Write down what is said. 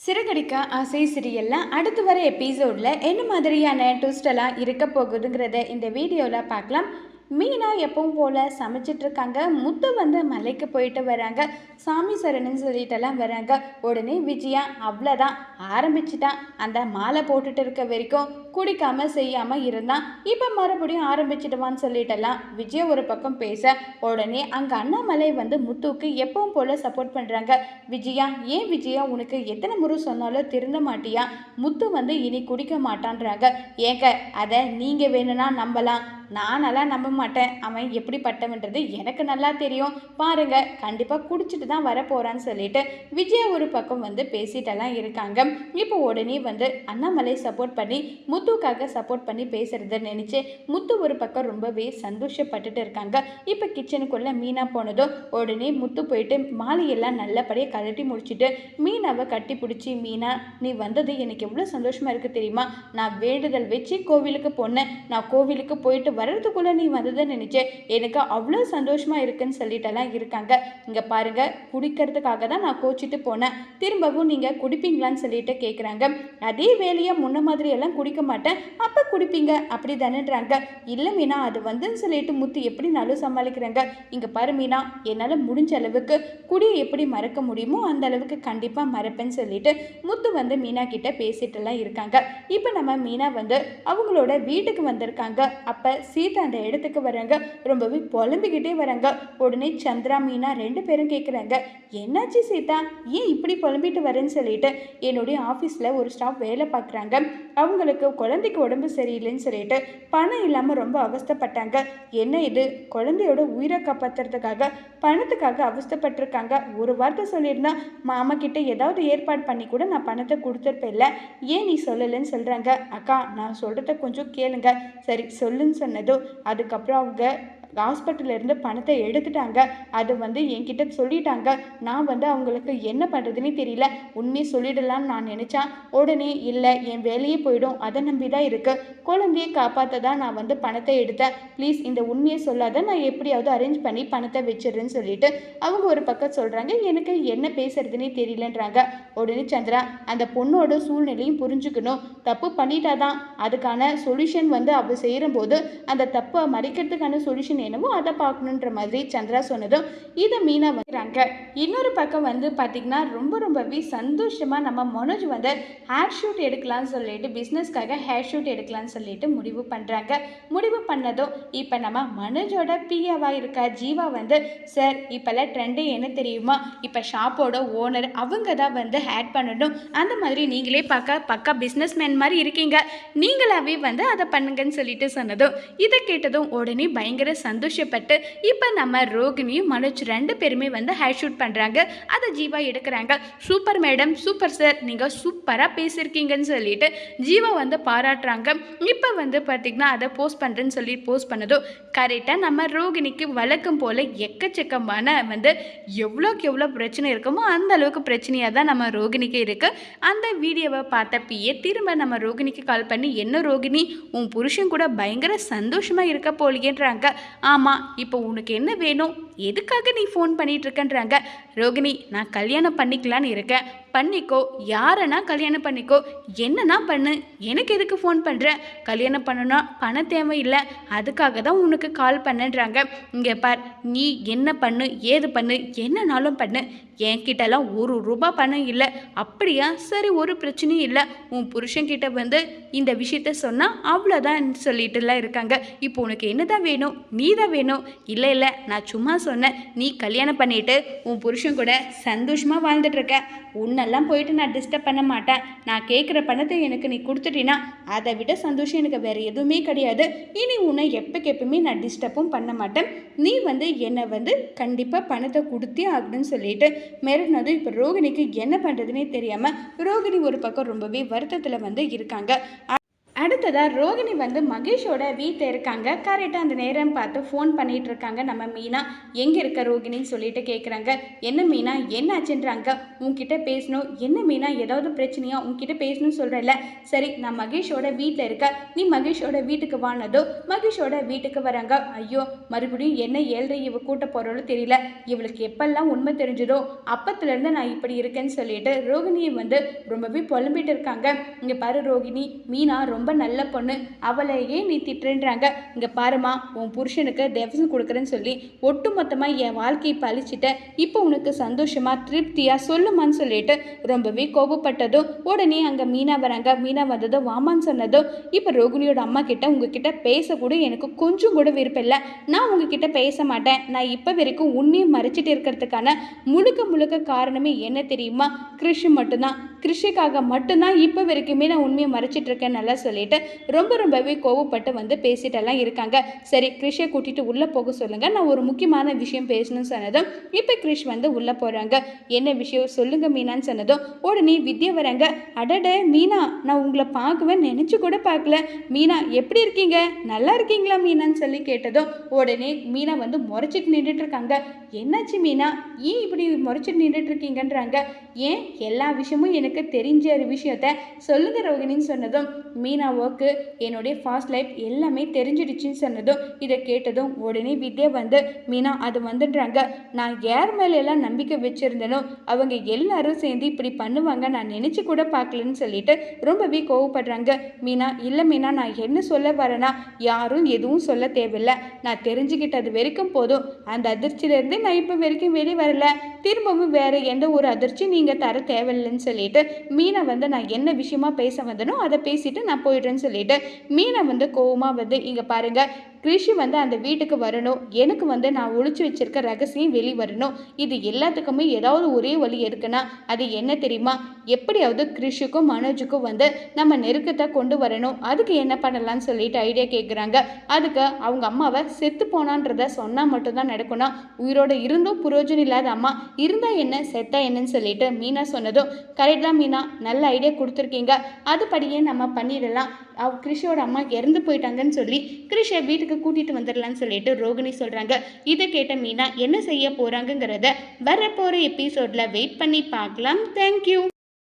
சிறுகடிக்க ஆசை சிறியெல்லாம் அடுத்து வர எபிசோடில் என்ன மாதிரியான ட்விஸ்டெல்லாம் இருக்க போகுதுங்கிறத இந்த வீடியோவில் பார்க்கலாம். மீனா எப்பவும் போல் சமைச்சிட்ருக்காங்க முத்து வந்து மலைக்கு போயிட்டு வராங்க. சாமி சரணுன்னு சொல்லிட்டெல்லாம் வராங்க. உடனே விஜயா அவ்வளோதான் ஆரம்பிச்சிட்டான். அந்த மாலை போட்டுட்டு இருக்க வரைக்கும் குடிக்காமல் செய்யாமல் இருந்தான். இப்போ மறுபடியும் ஆரம்பிச்சிடுவான்னு சொல்லிட்டெல்லாம் விஜயா ஒரு பக்கம் பேச உடனே அங்கே அண்ணாமலை வந்து முத்துவுக்கு எப்பவும் போல் சப்போர்ட் பண்ணுறாங்க விஜயா ஏன் விஜயா உனக்கு எத்தனை முறை சொன்னாலும் திருந்த மாட்டியா? முத்து வந்து இனி குடிக்க மாட்டான்றாங்க. ஏங்க அதை நீங்கள் வேணும்னா நம்பலாம். நானெல்லாம் நம்ப மாட்டேன். அவன் எப்படிப்பட்டவன்றது எனக்கு நல்லா தெரியும். பாருங்க கண்டிப்பாக குடிச்சிட்டு தான் வரப்போகிறான்னு சொல்லிட்டு விஜயா ஒரு பக்கம் வந்து பேசிட்டெல்லாம் இருக்காங்க. இப்போ உடனே வந்து அண்ணாமலை சப்போர்ட் பண்ணி முத்துக்காக சப்போர்ட் பண்ணி பேசுகிறத நினச்சி முத்து ஒரு பக்கம் ரொம்பவே சந்தோஷப்பட்டுட்டு இருக்காங்க. இப்போ கிச்சனுக்குள்ளே மீனா போனதும் உடனே முத்து போயிட்டு மாலையெல்லாம் நல்லபடியாக கழட்டி முடிச்சுட்டு மீனாவை கட்டி பிடிச்சி மீனா நீ வந்தது எனக்கு எவ்வளோ சந்தோஷமாக இருக்குது தெரியுமா? நான் வேண்டுதல் வச்சு கோவிலுக்கு போனேன். நான் கோவிலுக்கு போயிட்டு வர்றதுக்குள்ளே நீ வந்ததை நினச்சேன் எனக்கு அவ்வளோ சந்தோஷமாக இருக்குன்னு சொல்லிட்டெல்லாம் இருக்காங்க. இங்கே பாருங்க குடிக்கிறதுக்காக தான் நான் கோச்சிட்டு போனேன். திரும்பவும் நீங்கள் குடிப்பீங்களான்னு சொல்லிட்டு கேட்குறாங்க அதே வேலையை முன்ன மாதிரி எல்லாம் குடிக்க மாட்டேன். அப்போ குடிப்பீங்க அப்படி தானேன்றாங்க இல்லை மீனா அது வந்துன்னு சொல்லிட்டு முத்து எப்படினாலும் சமாளிக்கிறாங்க? இங்கே பாரு மீனா என்னால் முடிஞ்ச அளவுக்கு குடியை எப்படி மறக்க முடியுமோ அந்த அளவுக்கு கண்டிப்பாக மறப்பேன்னு சொல்லிட்டு முத்து வந்து மீனா கிட்ட பேசிட்டுலாம் இருக்காங்க. இப்போ நம்ம மீனா வந்து அவங்களோட வீட்டுக்கு வந்திருக்காங்க. அப்போ சீதா அந்த இடத்துக்கு வராங்க ரொம்பவே புலம்பிக்கிட்டே வராங்க உடனே சந்திரா மீனா ரெண்டு பேரும் கேட்குறாங்க என்னாச்சு சீதா? ஏன் இப்படி புலம்பிட்டு வரேன்னு சொல்லிட்டு? என்னுடைய ஆஃபீஸில் ஒரு ஸ்டாஃப் வேலை பார்க்குறாங்க. அவங்களுக்கு குழந்தைக்கு உடம்பு சரியில்லைன்னு சொல்லிட்டு பணம் இல்லாமல் ரொம்ப அவஸ்தைப்பட்டாங்க. என்ன இது? குழந்தையோட உயிரை காப்பாற்றுறதுக்காக பணத்துக்காக அவஸ்தைப்பட்டிருக்காங்க. ஒரு வார்த்தை சொல்லியிருந்தா மாமா கிட்ட ஏதாவது ஏற்பாடு பண்ணி கூட நான் பணத்தை கொடுத்துருப்பேன்ல ஏன் நீ சொல்லலைன்னு சொல்கிறாங்க அக்கா நான் சொல்கிறத கொஞ்சம் கேளுங்க. சரி சொல்லுன்னு சொன்னதும் அதுக்கப்புறம் அவங்க ஹாஸ்பிட்டல்ல இருந்து பணத்தை எடுத்துட்டாங்க. அது வந்து என்கிட்ட சொல்லிட்டாங்க. நான் வந்து அவங்களுக்கு என்ன பண்ணுறதுனே தெரியல. உண்மையை சொல்லிடலாம்னு நான் நினச்சேன். உடனே இல்லை என் வேலையே போயிடும். அதை நம்பி தான் இருக்குது குழந்தையை காப்பாற்ற தான் நான் வந்து பணத்தை எடுத்தேன். ப்ளீஸ் இந்த உண்மையை சொல்லாத. நான் எப்படியாவது அரேஞ்ச் பண்ணி பணத்தை வச்சிடுறேன்னு சொல்லிட்டு அவங்க ஒரு பக்கம் சொல்கிறாங்க எனக்கு என்ன பேசுறதுனே தெரியலன்றாங்க. உடனே சந்திரா அந்த பொண்ணோட சூழ்நிலையும் புரிஞ்சுக்கணும். தப்பு பண்ணிட்டாதான். அதுக்கான சொல்யூஷன் வந்து அவள் செய்கிற செய்யும்போது அந்த தப்பை மறைக்கிறதுக்கான சொல்யூஷன் என்னவோ அதை பார்க்கணுன்ற மாதிரி சந்திரா சொன்னதும் இதை மீனா வைக்கிறாங்க இன்னொரு பக்கம் வந்து பார்த்திங்கன்னா ரொம்ப ரொம்பவே சந்தோஷமாக நம்ம மனோஜ் வந்து ஹேர் ஷூட் எடுக்கலாம்னு சொல்லிட்டு பிஸ்னஸ்க்காக ஹேர் ஷூட் எடுக்கலாம்னு சொல்லிட்டு முடிவு பண்ணுறாங்க முடிவு பண்ணதும் இப்போ நம்ம மனோஜோட பிஏவாக இருக்க ஜீவா வந்து சார் இப்போல்லாம் ட்ரெண்டே என்ன தெரியுமா? இப்போ ஷாப்போட ஓனர் அவங்க தான் வந்து ஆட் பண்ணணும். அந்த மாதிரி நீங்களே பார்க்க பக்கா பிஸ்னஸ் மேன் மாதிரி இருக்கீங்க. நீங்களாவே வந்து அதை பண்ணுங்கன்னு சொல்லிட்டு சொன்னதும் இதை கேட்டதும் உடனே பயங்கர சந்தோஷப்பட்டு இப்போ நம்ம ரோகிணியும் மனோஜ் ரெண்டு பேருமே வந்து ஹேர் ஷூட் பண்ணுறாங்க அதை ஜீவா எடுக்கிறாங்க. சூப்பர் மேடம் சூப்பர் சார் நீங்கள் சூப்பராக பேசியிருக்கீங்கன்னு சொல்லிட்டு ஜீவா வந்து பாராட்டுறாங்க. இப்போ வந்து பார்த்திங்கன்னா அதை போஸ்ட் பண்ணுறேன்னு சொல்லி போஸ்ட் பண்ணதும் கரெக்டாக நம்ம ரோகிணிக்கு வழக்கம் போல் எக்கச்சக்கமான வந்து எவ்வளோக்கு எவ்வளோ பிரச்சனை இருக்குமோ அந்த அளவுக்கு பிரச்சனையாக தான் நம்ம ரோகிணிக்கு இருக்குது அந்த வீடியோவை பார்த்தப்பயே திரும்ப நம்ம ரோகிணிக்கு கால் பண்ணி என்ன ரோகிணி உன் புருஷன் கூட பயங்கர சந்தோஷமாக இருக்க போலியேன்றாங்க. ஆமாம் இப்போ உனக்கு என்ன வேணும்? எதுக்காக நீ ஃபோன் பண்ணிகிட்ருக்கன்றாங்க ரோகிணி நான் கல்யாணம் பண்ணிக்கலான்னு இருக்கேன். பண்ணிக்கோ யாரனா கல்யாணம் பண்ணிக்கோ. என்னன்னா பண்ணு? எனக்கு எதுக்கு ஃபோன் பண்ணுற கல்யாணம் பண்ணணும்னா பணம் தேவையில்லை. அதுக்காக தான் உனக்கு கால் பண்ணன்றாங்க. இங்கே பார் நீ என்ன பண்ணு ஏது பண்ணு என்னனாலும் பண்ணு. என்கிட்டலாம் ஒரு ரூபா பணம் இல்லை. அப்படியா? சரி ஒரு பிரச்சனையும் இல்லை. உன் புருஷன்கிட்ட வந்து இந்த விஷயத்த சொன்னால் அவ்வளோதான் சொல்லிட்டுலாம் இருக்காங்க. இப்போ உனக்கு என்ன தான் வேணும்? நீ தான் வேணும். இல்லை இல்லை நான் சும்மா சொன்னேன். நீ கல்யாணம் பண்ணிட்டு உன் புருஷன் கூட சந்தோஷமாக வாழ்ந்துட்டுருக்க உன்னெல்லாம் போயிட்டு நான் டிஸ்டர்ப் பண்ண மாட்டேன். நான் கேட்குற பணத்தை எனக்கு நீ கொடுத்துட்டீன்னா அதை விட சந்தோஷம் எனக்கு வேறு எதுவுமே கிடையாது. இனி உன்னை எப்போக்கு எப்பவுமே நான் டிஸ்டர்பும் பண்ண மாட்டேன். நீ வந்து என்னை வந்து கண்டிப்பாக பணத்தை கொடுத்தே ஆகணும்னு சொல்லிட்டு மிரட்டினதும் இப்போ ரோகிணிக்கு என்ன பண்ணுறதுனே தெரியாமல் ரோகிணி ஒரு பக்கம் ரொம்பவே வருத்தத்தில் வந்து இருக்காங்க. அடுத்ததாக ரோகிணி வந்து மகேஷோட வீட்டில் இருக்காங்க. கரெக்டாக அந்த நேரம் பார்த்து ஃபோன் பண்ணிகிட்டு இருக்காங்க. நம்ம மீனா. எங்கே இருக்க ரோகிணின்னு சொல்லிட்டு கேட்குறாங்க என்ன மீனா? என்ன ஆச்சுன்றாங்க உங்ககிட்ட பேசணும். என்ன மீனா? ஏதாவது பிரச்சனையா? உங்ககிட்ட பேசணும்னு சொல்கிறல்ல சரி நான் மகேஷோட வீட்டில் இருக்க நீ மகேஷோட வீட்டுக்கு வானதோ மகேஷோட வீட்டுக்கு வராங்க. ஐயோ மறுபடியும் என்ன ஏழ்ரை இவ கூட்ட போகிறோன்னு தெரியல. இவளுக்கு எப்பெல்லாம் உண்மை தெரிஞ்சதோ அப்பத்துலேருந்து நான் இப்படி இருக்கேன்னு சொல்லிட்டு ரோகிணியை வந்து ரொம்பவே புலம்பிட்டு இருக்காங்க. இங்கே பாரு ரோகிணி. மீனா ரொம்ப ரொம்ப நல்ல பொண்ணு. அவளை ஏன் நீ திட்டுன்றாங்க இங்கே பாருமா உன் புருஷனுக்கு டெவசம் கொடுக்குறேன்னு சொல்லி ஒட்டு மொத்தமாக என் வாழ்க்கையை பழிச்சிட்ட. இப்போ உனக்கு சந்தோஷமா திருப்தியாக சொல்லுமான்னு சொல்லிட்டு ரொம்பவே கோபப்பட்டதும் உடனே அங்கே மீனா வராங்க. மீனா வந்ததும் வாமான்னு சொன்னதும் இப்போ ரோகிணியோட அம்மா கிட்ட உங்ககிட்ட பேசக்கூட எனக்கு கொஞ்சம் கூட விருப்பம் இல்லை. நான் உங்ககிட்ட பேச மாட்டேன். நான் இப்போ வரைக்கும் உண்மையை மறைச்சிட்டு இருக்கிறதுக்கான முழுக்க முழுக்க காரணமே என்ன தெரியுமா? கிருஷி மட்டும்தான். கிருஷிக்காக மட்டும்தான் இப்போ வரைக்குமே நான் உண்மையை மறைச்சிட்டு இருக்கேன் நல்லா சொல்லிட்டு ரொம்ப ரொம்பவே கோவப்பட்டு வந்து பேசிட்டெல்லாம் இருக்காங்க. சரி கிருஷியை கூட்டிட்டு உள்ளே போக சொல்லுங்க. நான் ஒரு முக்கியமான விஷயம் பேசணும்னு சொன்னதும் இப்போ கிருஷ் வந்து உள்ளே போகிறாங்க என்ன விஷயம்? சொல்லுங்க மீனான்னு சொன்னதும் உடனே வித்யா வராங்க. அடட மீனா நான் உங்களை பார்க்குவேன் நினச்சி கூட பார்க்கல. மீனா எப்படி இருக்கீங்க? நல்லா இருக்கீங்களா மீனான்னு சொல்லி கேட்டதும் உடனே மீனா வந்து முறைச்சிட்டு நின்றுட்டு இருக்காங்க. என்னாச்சு மீனா? ஏன் இப்படி முறைச்சிட்டு நின்றுட்டு இருக்கீங்கன்றாங்க. ஏன் எல்லா விஷயமும் எனக்கு தெரிஞ்ச ஒரு விஷயத்த சொல்லுங்க ரோகிணின்னு சொன்னதும் மீனாவுக்கு என்னுடைய ஃபாஸ்ட் லைஃப் எல்லாமே தெரிஞ்சிடுச்சுன்னு சொன்னதும் இதை கேட்டதும் உடனே வித்யா வந்து மீனா அது வந்துடுறாங்க. நான் யார் மேலெல்லாம் நம்பிக்கை வச்சிருந்தேனோ அவங்க எல்லாரும் சேர்ந்து இப்படி பண்ணுவாங்க நான் நினச்சி கூட பார்க்கலன்னு சொல்லிட்டு ரொம்பவே கோவப்படுறாங்க. மீனா இல்லை மீனா நான் என்ன சொல்ல வரேன்னா யாரும் எதுவும் சொல்ல தேவையில்லை. நான் தெரிஞ்சுக்கிட்டது வரைக்கும் போதும். அந்த அதிர்ச்சியிலேருந்து நான் இப்போ வரைக்கும் வெளியே வரல. திரும்பவும் வேறு எந்த ஒரு அதிர்ச்சி நீங்கள் தர தேவையில்லைன்னு சொல்லிட்டு மீனை வந்து நான் என்ன விஷயமா பேச வந்தனோ அதை பேசிட்டு நான் போயிடுறேன்னு சொல்லிட்டு மீனை வந்து கோவமாக வந்து இங்கே பாருங்க கிருஷி வந்து அந்த வீட்டுக்கு வரணும். எனக்கு வந்து நான் ஒழிச்சு வச்சிருக்க ரகசியம் வெளி வரணும். இது எல்லாத்துக்குமே ஏதாவது ஒரே வழி இருக்குன்னா அது என்ன தெரியுமா? எப்படியாவது கிருஷிக்கும் மனோஜுக்கும் வந்து நம்ம நெருக்கத்தை கொண்டு வரணும். அதுக்கு என்ன பண்ணலாம்னு சொல்லிட்டு ஐடியா கேட்குறாங்க அதுக்கு அவங்க அம்மாவை செத்து போனான்றத சொன்னால் மட்டும்தான் நடக்கணும் உயிரோட இருந்தும் புரோஜனம் இல்லாத அம்மா இருந்தால் என்ன செத்தா என்னன்னு சொல்லிட்டு மீனா சொன்னதும் கரெக்ட் தான் மீனா. நல்ல ஐடியா கொடுத்துருக்கீங்க. அதுபடியே நம்ம பண்ணிடலாம். அவ கிருஷியோட அம்மா இறந்து போயிட்டாங்கன்னு சொல்லி கிருஷியை வீட்டுக்கு கூட்டிட்டு வந்துடலாம்னு சொல்லிட்டு ரோகிணி சொல்றாங்க. இதை கேட்ட மீனா என்ன செய்ய போறாங்கங்கிறத வரப்போற எபிசோட்ல வெயிட் பண்ணி பார்க்கலாம். தேங்க்யூ